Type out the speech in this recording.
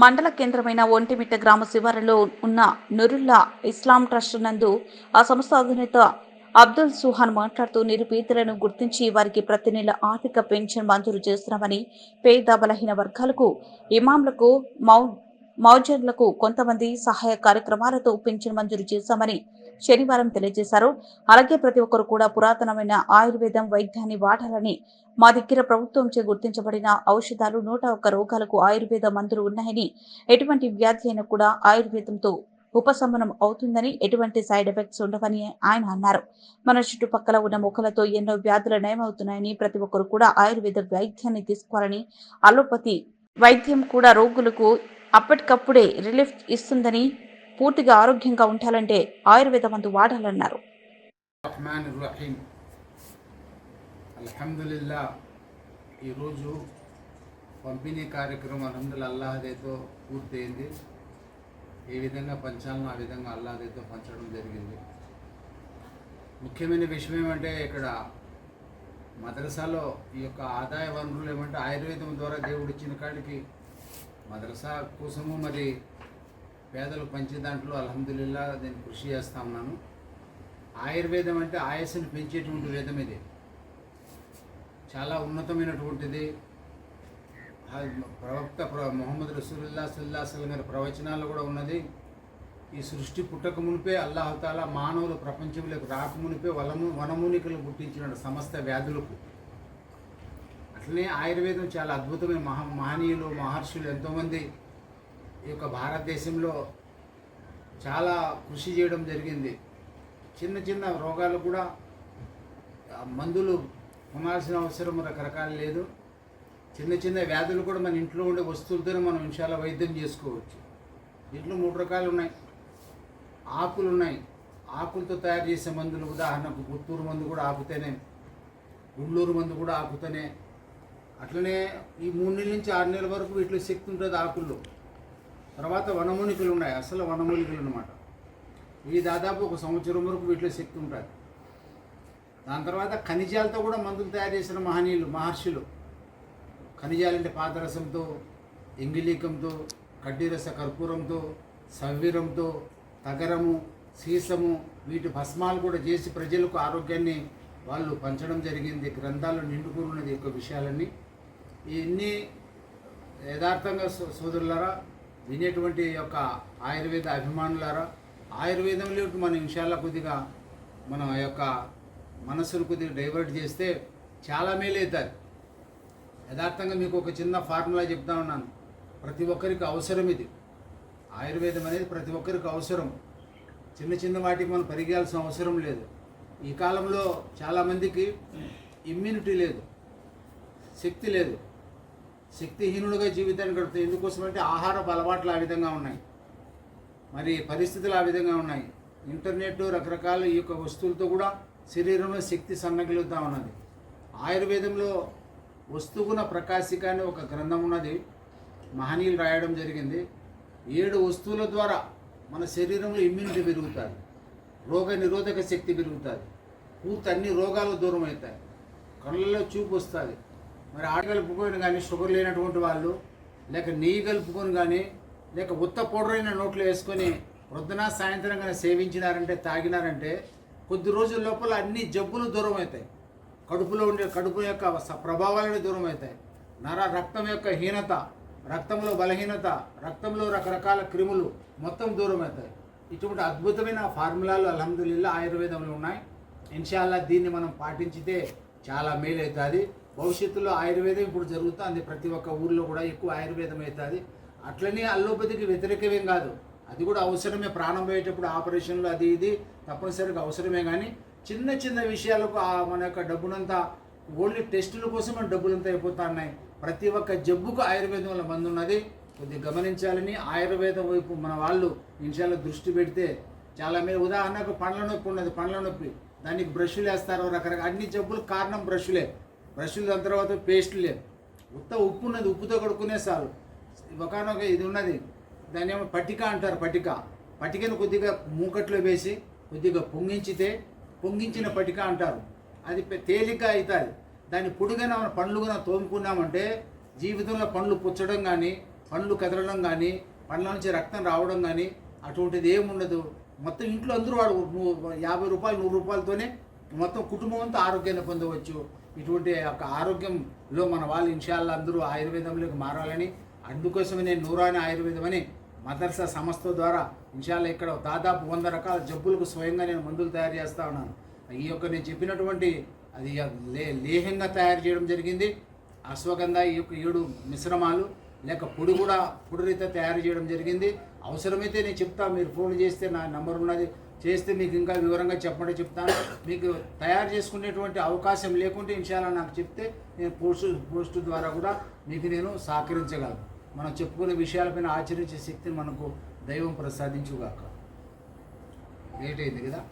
మండల కేంద్రమైన ఒంటిమిట్ట గ్రామ శివారులో ఉన్న నురుల్లా ఇస్లాం ట్రస్ట్ నందు ఆ సంస్థ అధినేత అబ్దుల్ సుహాన్ మాట్లాడుతూ నిరుపేదలను గుర్తించి వారికి ప్రతి నెల ఆర్థిక పెన్షన్ మంజూరు చేస్తున్నామని పేద బలహీన వర్గాలకు ఇమాంలకు మౌంట్ మౌజర్లకు కొంతమంది సహాయ కార్యక్రమాలతో పింఛన్ మంజూరు చేశామని శనివారం తెలియజేశారు. అలాగే ప్రతి ఒక్కరు కూడా పురాతనమైన ఆయుర్వేదం వైద్యాన్ని వాడాలని మా దగ్గర ప్రభుత్వంచే గుర్తించబడిన ఔషధాలు నూట ఒక్క రోగాలకు ఆయుర్వేద మందులు ఉన్నాయని ఎటువంటి వ్యాధి అయినా కూడా ఆయుర్వేదంతో ఉపశమనం అవుతుందని ఎటువంటి సైడ్ ఎఫెక్ట్స్ ఉండవని ఆయన అన్నారు. మన చుట్టుపక్కల ఉన్న మొక్కలతో ఎన్నో వ్యాధులు నయమవుతున్నాయని ప్రతి ఒక్కరు కూడా ఆయుర్వేద వైద్యాన్ని తీసుకోవాలని అలోపతి వైద్యం కూడా రోగులకు అప్పటికప్పుడే రిలీఫ్ ఇస్తుందని పూర్తిగా ఆరోగ్యంగా ఉండాలంటే ఆయుర్వేద మందు వాడాలన్నారు. ఈరోజు పంపిణీ కార్యక్రమం అల్హమ్దుల్లా అల్లాహదేతో పూర్తయింది. ఏ విధంగా పంచాలనో ఆ విధంగా అల్లాహదేతో పంచడం జరిగింది. ముఖ్యమైన విషయం ఏమంటే ఇక్కడ మదరసాలో ఈ యొక్క ఆదాయ వనరులు ఏమంటే ఆయుర్వేదం ద్వారా దేవుడు ఇచ్చిన కాడికి మదరసా కోసము మరి పేదలు పంచే దాంట్లో అల్హమ్దుల్లా నేను కృషి చేస్తా ఉన్నాను. ఆయుర్వేదం అంటే ఆయుస్సును పెంచేటువంటి వేదం ఇది. చాలా ఉన్నతమైనటువంటిది. ప్రవక్త మొహమ్మద్ రసూలుల్లా సల్లా అసలు గారి ప్రవచనాలు కూడా ఉన్నది. ఈ సృష్టి పుట్టక మునిపే అల్లాహతాల మానవులు ప్రపంచంలోకి రాక మునిపే వలము వనమూనికలు పుట్టించిన సమస్త వ్యాధులకు. అట్లనే ఆయుర్వేదం చాలా అద్భుతమైన మహా మహనీయులు మహర్షులు ఎంతోమంది ఈ యొక్క భారతదేశంలో చాలా కృషి చేయడం జరిగింది. చిన్న చిన్న రోగాలు కూడా మందులు కొనాల్సిన అవసరం రకరకాలు లేదు. చిన్న చిన్న వ్యాధులు కూడా మన ఇంట్లో ఉండే వస్తువులతోనే మనం విషయాల వైద్యం చేసుకోవచ్చు. దీంట్లో మూడు రకాలు ఉన్నాయి. ఆకులు ఉన్నాయి ఆకులతో తయారు చేసే మందులు ఉదాహరణకు గుత్తూరు మందు కూడా ఆకుతేనే గుండూరు మందు కూడా ఆకుతేనే అట్లనే ఈ మూడు నెలల నుంచి ఆరు నెలల వరకు వీటిలో శక్తి ఉంటుంది ఆకుల్లో తర్వాత వనమూలికలు ఉన్నాయి అసలు వనమూలికలు అన్నమాట. ఇవి దాదాపు ఒక సంవత్సరం వరకు వీటిలో శక్తి ఉంటుంది. దాని తర్వాత ఖనిజాలతో కూడా మందులు తయారు చేసిన మహనీయులు మహర్షులు. ఖనిజాలంటే పాదరసంతో ఇంగిలీకంతో కడ్డీరస కర్పూరంతో సవ్వీరంతో తగరము సీసము వీటి భస్మాలు కూడా చేసి ప్రజలకు ఆరోగ్యాన్ని వాళ్ళు పంచడం జరిగింది. గ్రంథాలు నిండుకుని యొక్క విషయాలన్నీ ఇవన్నీ యథార్థంగా సో- సోదరులారా వినేటువంటి యొక్క ఆయుర్వేద అభిమానులారా ఆయుర్వేదంలో మన విషయాల కొద్దిగా మనం ఆ యొక్క మనస్సును కొద్దిగా డైవర్ట్ చేస్తే చాలా మేలు అవుతుంది యథార్థంగా మీకు ఒక చిన్న ఫార్ములా చెప్తా ఉన్నాను. ప్రతి ఒక్కరికి అవసరం ఇది. ఆయుర్వేదం అనేది ప్రతి ఒక్కరికి అవసరం. చిన్న చిన్న వాటికి మనం పరిగెయాల్సిన అవసరం లేదు. ఈ కాలంలో చాలామందికి ఇమ్యూనిటీ లేదు. శక్తి లేదు. శక్తిహీనుడిగా జీవితాన్ని గడుపుతాయి. ఎందుకోసం అంటే ఆహారపు అలవాట్లు ఆ విధంగా ఉన్నాయి. మరి పరిస్థితులు ఆ విధంగా ఉన్నాయి. ఇంటర్నెట్ రకరకాల ఈ యొక్క వస్తువులతో కూడా శరీరంలో శక్తి సన్నగిలుతూ ఉన్నది. ఆయుర్వేదంలో వస్తువున ప్రకాశిక అనే ఒక గ్రంథం ఉన్నది. మహనీయులు రాయడం జరిగింది. ఏడు వస్తువుల ద్వారా మన శరీరంలో ఇమ్యూనిటీ పెరుగుతుంది. రోగ నిరోధక శక్తి పెరుగుతుంది. పూర్తి అన్ని రోగాలు దూరం అవుతాయి కళ్ళలో చూపు వస్తుంది. మరి ఆట కలుపుకొని కానీ షుగర్ లేనటువంటి వాళ్ళు లేక నెయ్యి కలుపుకొని కానీ లేక ఉత్త పౌడర్ అయిన నోట్లో వేసుకొని వృద్ధన సాయంత్రం కానీ సేవించినారంటే తాగినారంటే కొద్ది రోజుల లోపల అన్ని జబ్బులు దూరం అవుతాయి. కడుపులో ఉండే కడుపు యొక్క స- ప్రభావాలని దూరం అవుతాయి. నర రక్తం యొక్క హీనత రక్తంలో బలహీనత రక్తంలో రకరకాల క్రిములు మొత్తం దూరం అవుతాయి. ఇటువంటి అద్భుతమైన ఫార్ములాలు అల్హమ్దుల్లా ఆయుర్వేదంలో ఉన్నాయి. ఇన్షాల్లా దీన్ని మనం పాటించితే చాలా మేలు అవుతుంది భవిష్యత్తులో ఆయుర్వేదం ఇప్పుడు జరుగుతుంది. ప్రతి ఒక్క ఊర్లో కూడా ఎక్కువ ఆయుర్వేదం అవుతుంది. అట్లనే అల్లోపతికి వ్యతిరేకమేం కాదు. అది కూడా అవసరమే. ప్రాణం పోయేటప్పుడు ఆపరేషన్లు అది ఇది తప్పనిసరిగా అవసరమే కానీ చిన్న చిన్న విషయాలకు ఆ మన యొక్క డబ్బునంతా ఓన్లీ టెస్టుల కోసం మన డబ్బులంతా అయిపోతా ఉన్నాయి ప్రతి ఒక్క జబ్బుకు ఆయుర్వేదంలో మందు ఉన్నది కొద్దిగా గమనించాలని ఆయుర్వేదం వైపు మన వాళ్ళు ఇన్షాల్లో దృష్టి పెడితే చాలా మీరు ఉదాహరణకు పండ్ల నొప్పి ఉన్నది. పండ్ల నొప్పి. దానికి బ్రష్లు వేస్తారు. రకరకాల అన్ని జబ్బులకు కారణం బ్రష్లే. బ్రష్లు దాని తర్వాత లేవు ఉత్త ఉప్పు ఉన్నది ఉప్పుతో కడుక్కునే చాలు ఒకనొక ఇది ఉన్నది దాన్ని ఏమో పట్టిక అంటారు పట్టిక పట్టికను కొద్దిగా మూకట్లో వేసి కొద్దిగా పొంగించితే పొంగించిన పట్టిక అంటారు. అది తేలిక అవుతుంది దాన్ని పొడిగా మన పండ్లుగా తోముకున్నామంటే జీవితంలో పండ్లు పుచ్చడం కానీ పండ్లు కదలడం కానీ పండ్ల నుంచి రక్తం రావడం కానీ అటువంటిది ఏముండదు మొత్తం ఇంట్లో అందరూ వాడు యాభై రూపాయలు నూరు రూపాయలతోనే మొత్తం కుటుంబం అంతా ఆరోగ్యాన్ని పొందవచ్చు. ఇటువంటి ఒక ఆరోగ్యంలో మన వాళ్ళు ఇన్షాల్లో అందరూ ఆయుర్వేదంలోకి మారాలని అందుకోసమే నేను నూరాని ఆయుర్వేదం అని మదర్సా సంస్థ ద్వారా ఇన్షాల్లో ఇక్కడ దాదాపు వంద రకాల జబ్బులకు స్వయంగా నేను మందులు తయారు చేస్తా ఉన్నాను. ఈ యొక్క నేను చెప్పినటువంటి అది లే లేహంగా తయారు చేయడం జరిగింది. అశ్వగంధ ఈ యొక్క ఏడు మిశ్రమాలు లేక పొడి కూడా పొడి రీత తయారు చేయడం జరిగింది. అవసరమైతే నేను చెప్తా మీరు ఫోన్ చేస్తే నా నంబర్ ఉన్నది. చేస్తే మీకు ఇంకా వివరంగా చెప్పండి చెప్తాను. మీకు తయారు చేసుకునేటువంటి అవకాశం లేకుంటే ఇన్షాల్లా నాకు చెప్తే నేను పోస్ట్ పోస్ట్ ద్వారా కూడా మీకు నేను సహకరించగలను. మనం చెప్పుకునే విషయాలపైన ఆచరించే శక్తిని మనకు దైవం ప్రసాదించుగాక. లేట్ అయింది కదా?